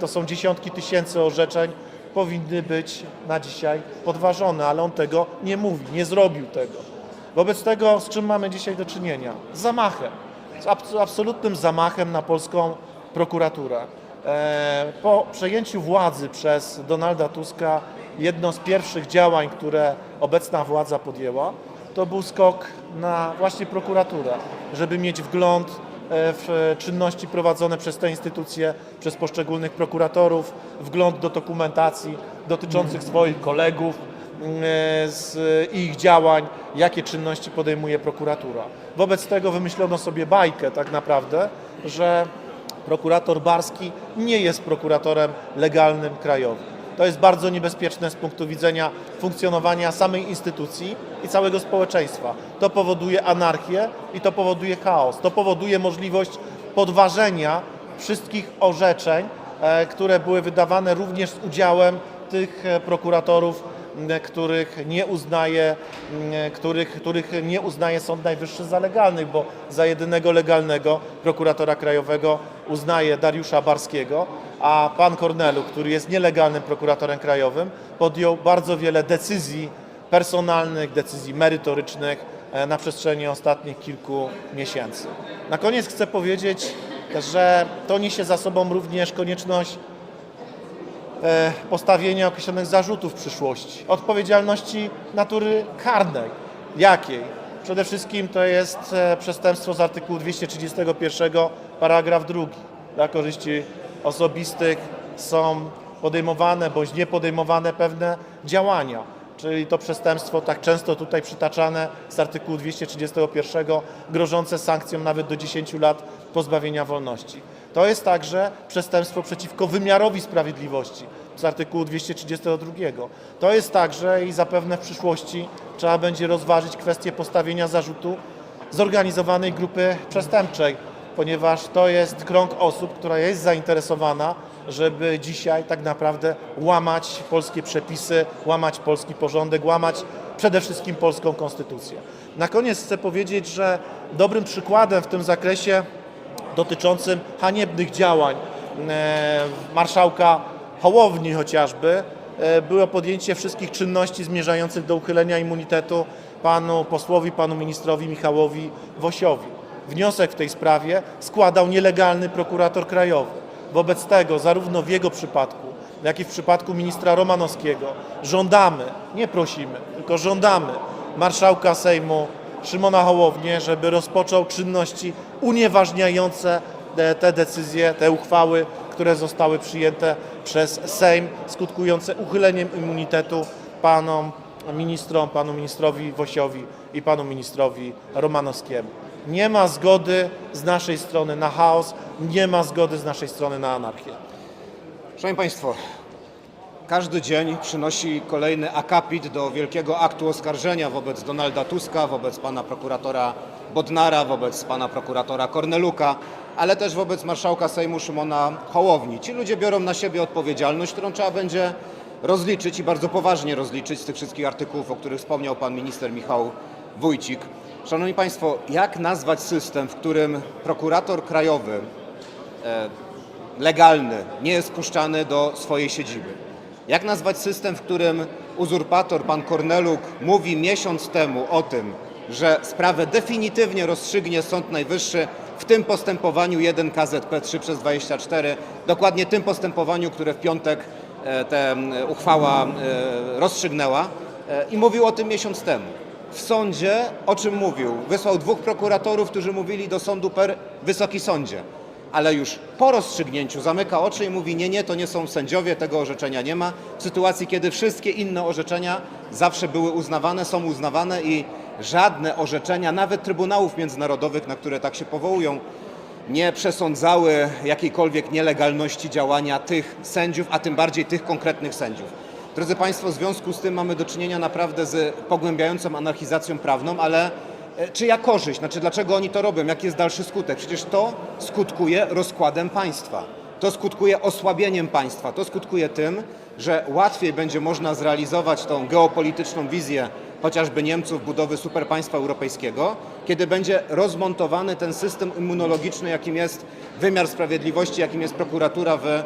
To są dziesiątki tysięcy orzeczeń, powinny być na dzisiaj podważone, ale on tego nie mówi, nie zrobił tego. Wobec tego, z czym mamy dzisiaj do czynienia? Z zamachem, z abs- absolutnym zamachem na polską prokuraturę. E, Po przejęciu władzy przez Donalda Tuska jedno z pierwszych działań, które obecna władza podjęła, to był skok na właśnie prokuraturę, żeby mieć wgląd w czynności prowadzone przez te instytucje, przez poszczególnych prokuratorów, wgląd do dokumentacji dotyczących swoich kolegów mm, e, z ich działań, jakie czynności podejmuje prokuratura. Wobec tego wymyślono sobie bajkę tak naprawdę, że prokurator Barski nie jest prokuratorem legalnym krajowym. To jest bardzo niebezpieczne z punktu widzenia funkcjonowania samej instytucji i całego społeczeństwa. To powoduje anarchię i to powoduje chaos. To powoduje możliwość podważenia wszystkich orzeczeń, e, które były wydawane również z udziałem tych e, prokuratorów, których nie uznaje, m, których, których nie uznaje Sąd Najwyższy za legalnych, bo za jedynego legalnego prokuratora krajowego uznaje Dariusza Barskiego, a pan Kornelu, który jest nielegalnym prokuratorem krajowym, podjął bardzo wiele decyzji personalnych, decyzji merytorycznych e, na przestrzeni ostatnich kilku miesięcy. Na koniec chcę powiedzieć, że to niesie za sobą również konieczność e, postawienia określonych zarzutów w przyszłości. Odpowiedzialności natury karnej. Jakiej? Przede wszystkim to jest e, przestępstwo z artykułu 231 paragraf 2. Dla korzyści osobistych są podejmowane bądź nie podejmowane pewne działania. Czyli to przestępstwo tak często tutaj przytaczane z artykułu 231 grożące sankcją nawet do 10 lat pozbawienia wolności. To jest także przestępstwo przeciwko wymiarowi sprawiedliwości z artykułu 232. To jest także i zapewne w przyszłości trzeba będzie rozważyć kwestię postawienia zarzutu zorganizowanej grupy przestępczej, ponieważ to jest krąg osób, która jest zainteresowana, żeby dzisiaj tak naprawdę łamać polskie przepisy, łamać polski porządek, łamać przede wszystkim polską konstytucję. Na koniec chcę powiedzieć, że dobrym przykładem w tym zakresie dotyczącym haniebnych działań e, marszałka Hołowni chociażby e, było podjęcie wszystkich czynności zmierzających do uchylenia immunitetu panu posłowi, panu ministrowi Michałowi Wosiowi. Wniosek w tej sprawie składał nielegalny prokurator krajowy. Wobec tego zarówno w jego przypadku, jak i w przypadku ministra Romanowskiego żądamy, nie prosimy, tylko żądamy marszałka Sejmu Szymona Hołownię, żeby rozpoczął czynności unieważniające e, te decyzje, te uchwały, które zostały przyjęte przez Sejm, skutkujące uchyleniem immunitetu panom ministrom, panu ministrowi Wosiowi i panu ministrowi Romanowskiemu. Nie ma zgody z naszej strony na chaos, nie ma zgody z naszej strony na anarchię. Szanowni Państwo, każdy dzień przynosi kolejny akapit do wielkiego aktu oskarżenia wobec Donalda Tuska, wobec pana prokuratora Bodnara, wobec pana prokuratora Korneluka, ale też wobec marszałka Sejmu Szymona Hołowni. Ci ludzie biorą na siebie odpowiedzialność, którą trzeba będzie rozliczyć i bardzo poważnie rozliczyć z tych wszystkich artykułów, o których wspomniał pan minister Michał Wójcik. Szanowni Państwo, jak nazwać system, w którym prokurator krajowy legalny nie jest wpuszczany do swojej siedziby. Jak nazwać system, w którym uzurpator, pan Korneluk, mówi miesiąc temu o tym, że sprawę definitywnie rozstrzygnie Sąd Najwyższy w tym postępowaniu 1 KZP 3 przez 24, dokładnie tym postępowaniu, które w piątek e, m, uchwała e, rozstrzygnęła e, i mówił o tym miesiąc temu. W sądzie o czym mówił? Wysłał dwóch prokuratorów, którzy mówili do sądu per Wysoki Sądzie ale już po rozstrzygnięciu zamyka oczy i mówi: Nie, nie, to nie są sędziowie, tego orzeczenia nie ma. W sytuacji, kiedy wszystkie inne orzeczenia zawsze były uznawane, są uznawane i żadne orzeczenia, nawet trybunałów międzynarodowych, na które tak się powołują, nie przesądzały jakiejkolwiek nielegalności działania tych sędziów, a tym bardziej tych konkretnych sędziów. Drodzy Państwo, w związku z tym mamy do czynienia naprawdę z pogłębiającą anarchizacją prawną, ale Czyja korzyść? Znaczy, dlaczego oni to robią? Jaki jest dalszy skutek? Przecież to skutkuje rozkładem państwa. To skutkuje osłabieniem państwa. To skutkuje tym, że łatwiej będzie można zrealizować tą geopolityczną wizję chociażby Niemców budowy superpaństwa europejskiego, kiedy będzie rozmontowany ten system immunologiczny, jakim jest wymiar sprawiedliwości, jakim jest prokuratura w e,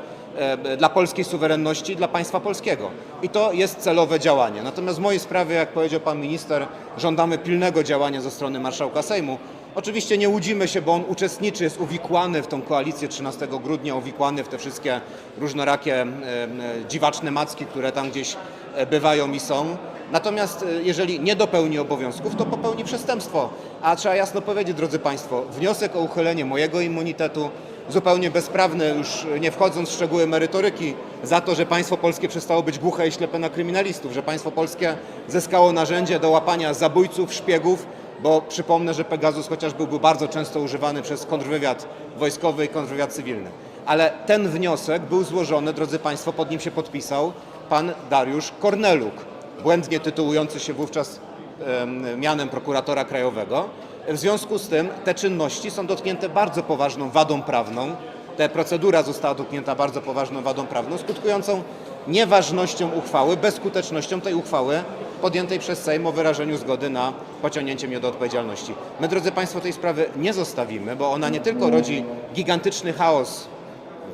dla polskiej suwerenności, dla państwa polskiego. I to jest celowe działanie. Natomiast w mojej sprawie, jak powiedział pan minister, żądamy pilnego działania ze strony marszałka Sejmu. Oczywiście nie łudzimy się, bo on uczestniczy, jest uwikłany w tą koalicję 13 grudnia, uwikłany w te wszystkie różnorakie e, e, dziwaczne macki, które tam gdzieś e, bywają i są. Natomiast e, jeżeli nie dopełni obowiązków, to popełni przestępstwo. A trzeba jasno powiedzieć, drodzy Państwo, wniosek o uchylenie mojego immunitetu, zupełnie bezprawny, już nie wchodząc w szczegóły merytoryki, za to, że państwo polskie przestało być głuche i ślepe na kryminalistów, że państwo polskie zyskało narzędzie do łapania zabójców, szpiegów, bo przypomnę, że Pegasus chociażby był bardzo często używany przez kontrwywiad wojskowy i kontrwywiad cywilny. Ale ten wniosek był złożony, drodzy Państwo, pod nim się podpisał pan Dariusz Korneluk, błędnie tytułujący się wówczas em, mianem prokuratora krajowego. W związku z tym te czynności są dotknięte bardzo poważną wadą prawną. Ta procedura została dotknięta bardzo poważną wadą prawną, skutkującą nieważnością uchwały, bezskutecznością tej uchwały podjętej przez Sejm o wyrażeniu zgody na pociągnięcie mnie do odpowiedzialności. My, drodzy Państwo, tej sprawy nie zostawimy, bo ona nie tylko rodzi gigantyczny chaos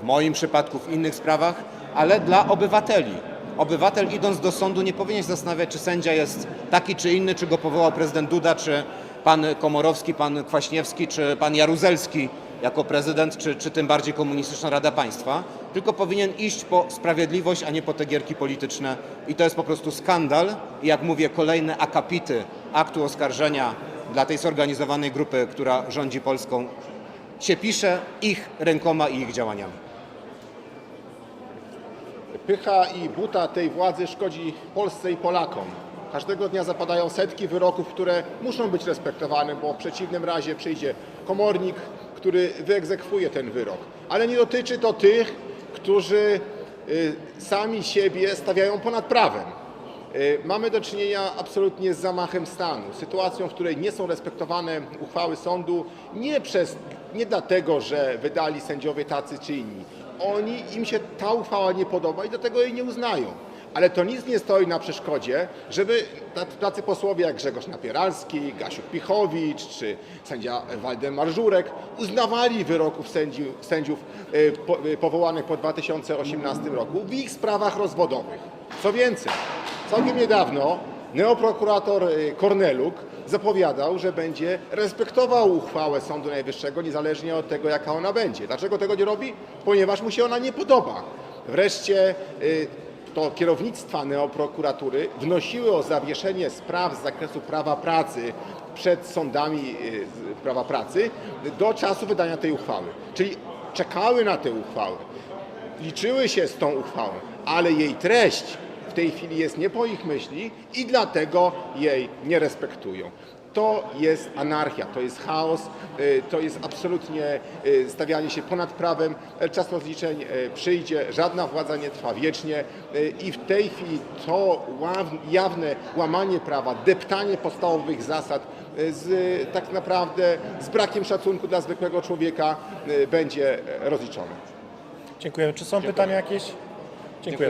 w moim przypadku, w innych sprawach, ale dla obywateli. Obywatel idąc do sądu nie powinien się zastanawiać, czy sędzia jest taki czy inny, czy go powołał prezydent Duda, czy pan Komorowski, pan Kwaśniewski, czy pan Jaruzelski jako prezydent, czy, czy tym bardziej Komunistyczna Rada Państwa, tylko powinien iść po sprawiedliwość, a nie po te gierki polityczne. I to jest po prostu skandal. I jak mówię, kolejne akapity aktu oskarżenia dla tej zorganizowanej grupy, która rządzi Polską, się pisze ich rękoma i ich działaniami. Pycha i buta tej władzy szkodzi Polsce i Polakom. Każdego dnia zapadają setki wyroków, które muszą być respektowane, bo w przeciwnym razie przyjdzie komornik, który wyegzekwuje ten wyrok. Ale nie dotyczy to tych, którzy y, sami siebie stawiają ponad prawem. Y, Mamy do czynienia absolutnie z zamachem stanu, sytuacją, w której nie są respektowane uchwały sądu nie, przez, nie dlatego, że wydali sędziowie tacy czy inni. Oni, im się ta uchwała nie podoba i dlatego jej nie uznają. Ale to nic nie stoi na przeszkodzie, żeby tacy- posłowie jak Grzegorz Napieralski, Gasiuk Pichowicz czy sędzia Waldemar Żurek uznawali wyroków sędziów, sędziów y, y, powołanych po 2018 roku w ich sprawach rozwodowych. Co więcej, całkiem niedawno neoprokurator y, Korneluk zapowiadał, że będzie respektował uchwałę Sądu Najwyższego niezależnie od tego, jaka ona będzie. Dlaczego tego nie robi? Ponieważ mu się ona nie podoba. Wreszcie y, to kierownictwa neoprokuratury wnosiły o zawieszenie spraw z zakresu prawa pracy przed sądami y, prawa pracy do czasu wydania tej uchwały. Czyli czekały na tę uchwałę, liczyły się z tą uchwałą, ale jej treść tej chwili jest nie po ich myśli i dlatego jej nie respektują. To jest anarchia, to jest chaos, y, to jest absolutnie y, stawianie się ponad prawem. E, Czas rozliczeń y, przyjdzie, żadna władza nie trwa wiecznie y, i w tej chwili to jawne łamanie prawa, deptanie podstawowych zasad z tak naprawdę z brakiem szacunku dla zwykłego człowieka będzie e, rozliczone. Dziękujemy. Czy są pytania jakieś? Dziękuję.